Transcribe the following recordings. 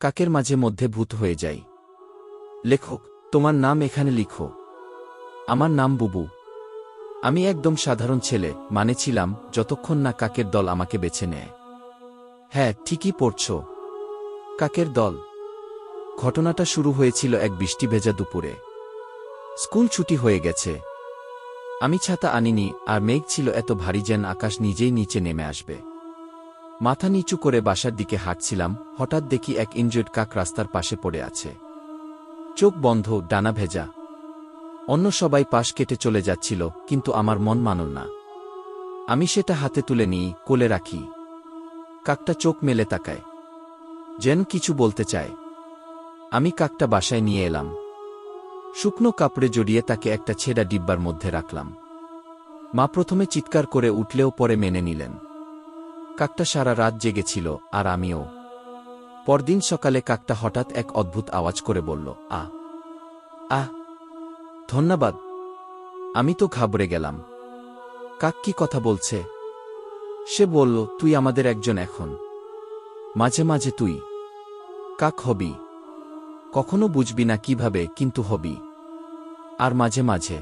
কাকের মাঝে মধ্যে ভূত হয়ে যাই। লেখক, তোমার নাম এখানে লিখো। আমার নাম বুবু। আমি একদম সাধারণ ছেলে মানে ছিলাম, যতক্ষণ না কাকের দল আমাকে বেছে নেয়। হ্যাঁ ঠিকই পড়ছ। কাকের দল। ঘটনাটা শুরু হয়েছিল এক বৃষ্টি ভেজা দুপুরে। স্কুল ছুটি হয়ে গেছে। আমি ছাতা আনিনি, আর মেঘ ছিল এত ভারী যেন আকাশ নিজেই নিচে নেমে আসবে। মাথা নিচু করে বাসার দিকে হাঁটছিলাম, হঠাৎ দেখি এক ইনজয়েড কাক রাস্তার পাশে পড়ে আছে। চোখ বন্ধ, ডানা ভেজা। অন্য সবাই পাশ কেটে চলে যাচ্ছিল, কিন্তু আমার মন মানল না। আমি সেটা হাতে তুলে নিই, কোলে রাখি। কাকটা চোখ মেলে তাকায়। যেন কিছু বলতে চায়। আমি কাকটা বাসায় নিয়ে এলাম। শুকনো কাপড়ে জড়িয়ে তাকে একটা ছেঁড়া ডিব্বার মধ্যে রাখলাম। মা প্রথমে চিৎকার করে উঠলেও পরে মেনে নিলেন। কাকটা সারা রাত জেগেছিল, আর আমিও। পরদিন সকালে কাকটা হঠাৎ এক অদ্ভুত আওয়াজ করে বলল, আ আ, ধন্যবাদ। আমি তো ঘাবড়ে গেলাম। কাক কি কথা বলছে? সে বলল, তুই আমাদের একজন এখন। মাঝে মাঝে তুই। কাক হবি। কখনো বুঝবি না কীভাবে, কিন্তু হবি। আর মাঝে মাঝে।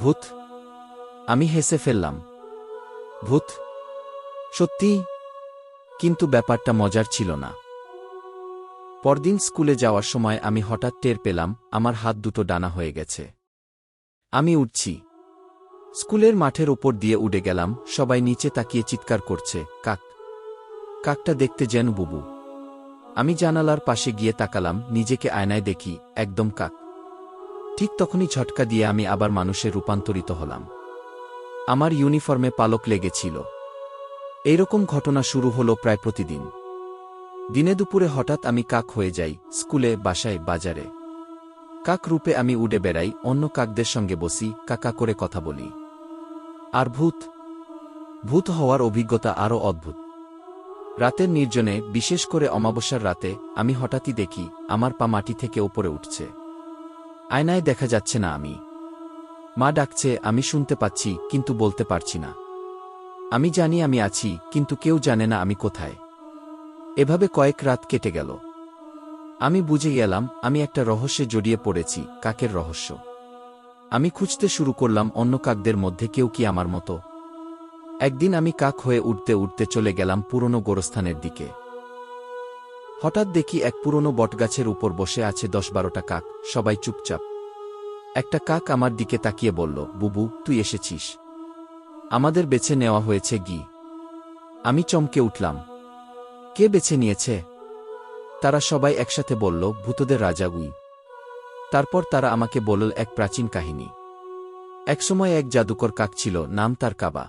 ভূত, আমি হেসে ফেললাম। ভূত সত্যি? কিন্তু ব্যাপারটা মজার ছিল না। পরদিন স্কুলে যাওয়ার সময় আমি হঠাৎ টের পেলাম, আমার হাত দুটো ডানা হয়ে গেছে। আমি উঠছি। স্কুলের মাঠের ওপর দিয়ে উড়ে গেলাম, সবাই নিচে তাকিয়ে চিৎকার করছে, কাক, কাকটা দেখতে যেন বুবু। আমি জানালার পাশে গিয়ে তাকালাম, নিজেকে আয়নায় দেখি, একদম কাক। ঠিক তখনই ঝটকা দিয়ে আমি আবার মানুষে রূপান্তরিত হলাম। আমার ইউনিফর্মে পালক লেগেছিল। এইরকম ঘটনা শুরু হলো প্রায় প্রতিদিন। দিনে দুপুরে হঠাৎ আমি কাক হয়ে যাই, স্কুলে, বাসায়, বাজারে। কাক রূপে আমি উড়ে বেড়াই, অন্য কাকদের সঙ্গে বসি, কাকা করে কথা বলি। আর ভূত? ভূত হওয়ার অভিজ্ঞতা আরও অদ্ভুত। রাতের নির্জনে, বিশেষ করে অমাবস্যার রাতে, আমি হঠাৎই দেখি, আমার পা মাটি থেকে ওপরে উঠছে। আয়নায় দেখা যাচ্ছে না আমি। মা ডাকছে, আমি শুনতে পাচ্ছি, কিন্তু বলতে পারছি না। আমি জানি আমি আছি, কিন্তু কেউ জানে না আমি কোথায়। এভাবে কয়েক রাত কেটে গেল। আমি বুঝে গেলাম আমি একটা রহস্যে জড়িয়ে পড়েছি, কাকের রহস্য। আমি খুঁজতে শুরু করলাম, অন্য কাকদের মধ্যে কেউ কি আমার মতো। একদিন আমি কাক হয়ে উঠতে উঠতে চলে গেলাম পুরনো গোরস্থানের দিকে। হঠাৎ দেখি এক পুরনো বটগাছের উপর বসে আছে দশ বারোটা কাক, সবাই চুপচাপ। একটা কাক আমার দিকে তাকিয়ে বলল, বুবু, তুই এসেছিস? আমাদের বেছে নেওয়া হয়েছে গি। আমি চমকে উঠলাম। কে বেছে নিয়েছে? তারা সবাই একসাথে বলল, ভূতদের রাজা উই। তারপর তারা আমাকে বলল, এক প্রাচীন কাহিনী। একসময় এক জাদুকর কাক ছিল, নাম তার কাবা।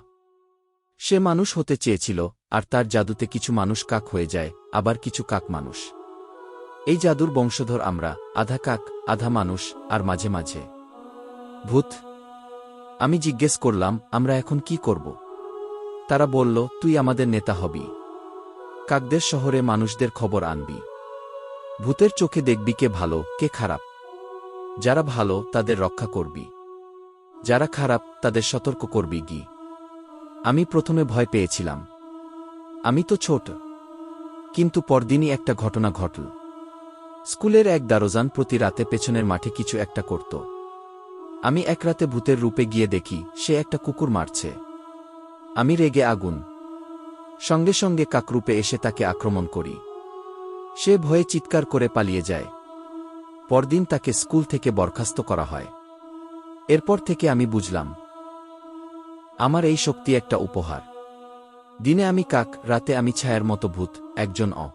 সে মানুষ হতে চেয়েছিল, আর তার জাদুতে কিছু মানুষ কাক হয়ে যায়, আবার কিছু কাক মানুষ। এই জাদুর বংশধর আমরা, আধা কাক, আধা মানুষ, আর মাঝে মাঝে। ভূত আমি জিজ্ঞেস করলাম, আমরা এখন কি করব? তারা বলল, তুই আমাদের নেতা হবি। কাকদের শহরে মানুষদের খবর আনবি। ভূতের চোখে দেখবি কে ভালো, কে খারাপ। যারা ভালো, তাদের রক্ষা করবি। যারা খারাপ, তাদের সতর্ক করবি গি। আমি প্রথমে ভয় পেয়েছিলাম। আমি তো ছোট। কিন্তু পরদিনই একটা ঘটনা ঘটল। স্কুলের এক দারোজান প্রতি রাতে পেছনের মাঠে কিছু একটা করত। আমি এক রাতে ভূতের রূপে গিয়ে দেখি, সে একটা কুকুর মারছে। আমি রেগে আগুন। সঙ্গে সঙ্গে কাকরূপে এসে তাকে আক্রমণ করি। সে ভয়ে চিৎকার করে পালিয়ে যায়। পরদিন তাকে স্কুল থেকে বরখাস্ত করা হয়। এরপর থেকে আমি বুঝলাম, আমার এই শক্তি একটা উপহার। দিনে আমি কাক, রাতে আমি ছায়ার মতো ভূত, একজন অ।